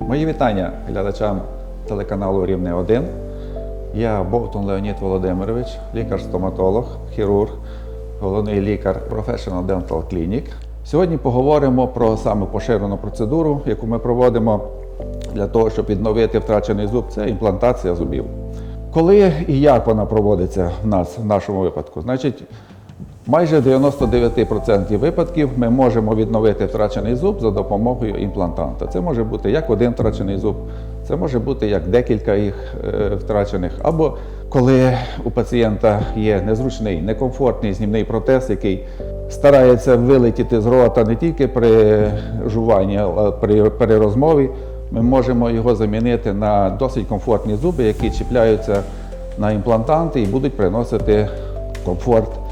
Мої вітання глядачам телеканалу Рівне 1. Я Бовтун Леонід Володимирович, лікар-стоматолог, хірург, головний лікар Professional Dental Clinic. Сьогодні поговоримо про саме поширену процедуру, яку ми проводимо для того, щоб відновити втрачений зуб, це імплантація зубів. Коли і як вона проводиться в нас в нашому випадку? Значить, Майже 99% випадків ми можемо відновити втрачений зуб за допомогою імплантанта. Це може бути як один втрачений зуб, це може бути як декілька їх е, втрачених, або коли у пацієнта є незручний, некомфортний знімний протез, який старається вилетіти з рота не тільки при жуванні, а при, розмові, ми можемо його замінити на досить комфортні зуби, які чіпляються на імплантанти і будуть приносити комфорт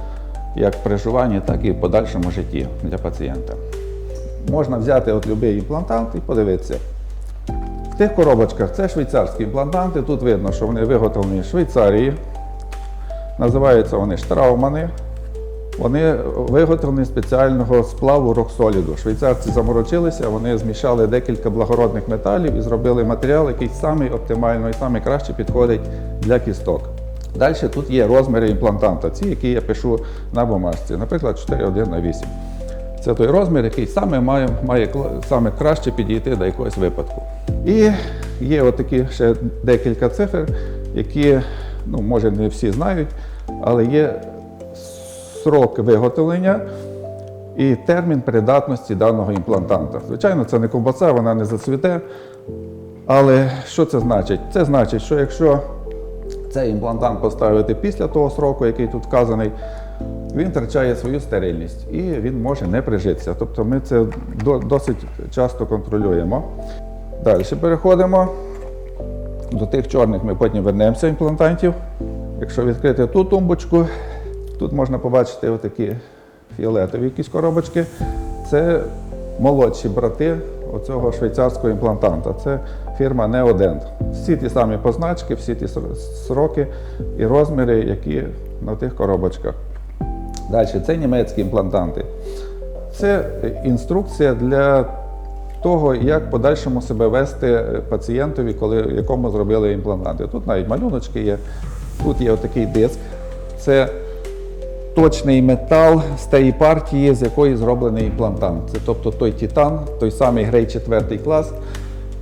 як при жуванні, так і в подальшому житті для пацієнта. Можна взяти от будь-який імплантант і подивитися. В тих коробочках це швейцарські імплантанти. Тут видно, що вони виготовлені в Швейцарії. Називаються вони штраумани. Вони виготовлені спеціального сплаву роксоліду. Швейцарці заморочилися, вони змішали декілька благородних металів і зробили матеріал, який самий оптимальний, самий краще підходить для кісток. Далі тут є розміри імплантанта, ці, які я пишу на бумажці, наприклад, 4,1 на 8. Це той розмір, який саме має, має саме краще підійти до якогось випадку. І є отакі ще декілька цифр, які, ну, може, не всі знають, але є срок виготовлення і термін придатності даного імплантанта. Звичайно, це не ковбаса, вона не зацвіте. Але що це значить? Це значить, що якщо цей імплантант поставити після того сроку, який тут вказаний, він втрачає свою стерильність і він може не прижитися. Тобто ми це досить часто контролюємо. Далі переходимо до тих чорних, ми потім вернемося імплантантів. Якщо відкрити ту тумбочку, тут можна побачити отакі фіолетові якісь коробочки. Це молодші брати оцього швейцарського імплантанта. Це фірма Neodent. Всі ті самі позначки, всі ті сроки і розміри, які на тих коробочках. Далі, це німецькі імплантанти. Це інструкція для того, як подальшому себе вести пацієнтові, коли якому зробили імплантанти. Тут навіть малюночки є. Тут є отакий диск. Це точний метал з тієї партії, з якої зроблений імплантант. Це тобто той титан, той самий грей 4 клас.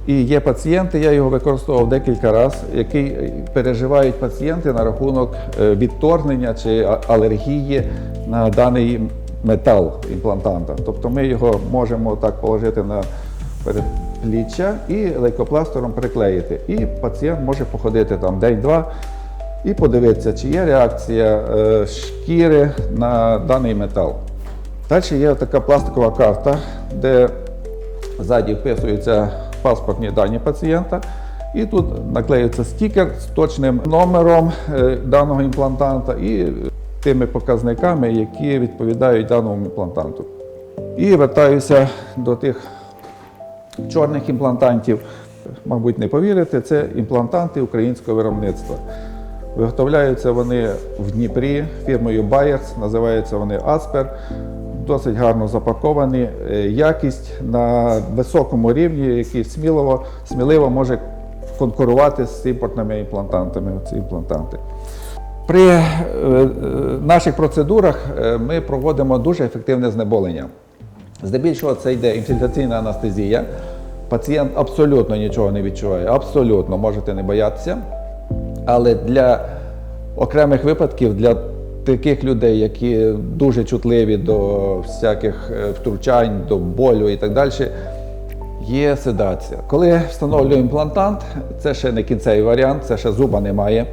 І є пацієнти, я його використовував декілька разів, які переживають пацієнти на рахунок е, відторгнення чи алергії на даний метал імплантанта. Тобто ми його можемо так положити на передпліччя і лейкопластером приклеїти. І пацієнт може походити там день-два і подивитися, чи є реакція е, шкіри на даний метал. Далі є така пластикова карта, де ззаді вписуються паспортні дані пацієнта. І тут наклеюється стікер з точним номером е, даного імплантанта і тими показниками, які відповідають даному імплантанту. І вертаюся до тих чорних імплантантів. Мабуть, не повірите, це імплантанти українського виробництва. Виготовляються вони в Дніпрі фірмою Bayers, називаються вони Asper. Досить гарно запаковані. Е, Якість на високому рівні, який сміливо, сміливо може конкурувати з імпортними імплантантами. Ці імплантанти. При е, е, наших процедурах ми проводимо дуже ефективне знеболення. Здебільшого це йде інфільтраційна анестезія. Пацієнт абсолютно нічого не відчуває, абсолютно можете не боятися. Але для окремих випадків, для таких людей, які дуже чутливі до всяких е, втручань, до болю і так далі, є седація. Коли встановлюємо імплантант, це ще не кінцевий варіант, це ще зуба немає.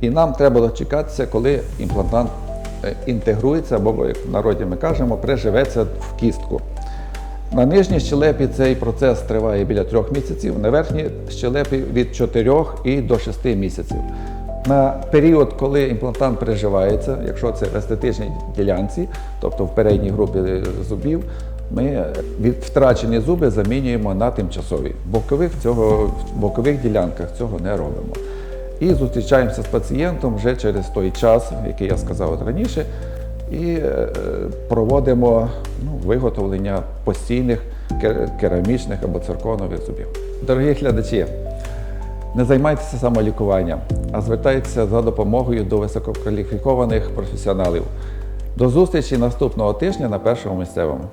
І нам треба дочекатися, коли імплантант е, інтегрується, або, як в народі ми кажемо, приживеться в кістку. На нижній щелепі цей процес триває біля трьох місяців, на верхній щелепі від 4 і до 6 місяців. На період, коли імплантант переживається, якщо це в естетичній ділянці, тобто в передній групі зубів, ми від втрачені зуби замінюємо на тимчасові. В бокових, цього, в бокових ділянках цього не робимо. І зустрічаємося з пацієнтом вже через той час, який я сказав раніше, і е, проводимо ну, виготовлення постійних керамічних або цирконових зубів. Дорогі глядачі, не займайтеся самолікуванням, а звертайтеся за допомогою до висококваліфікованих професіоналів. До зустрічі наступного тижня на першому місцевому.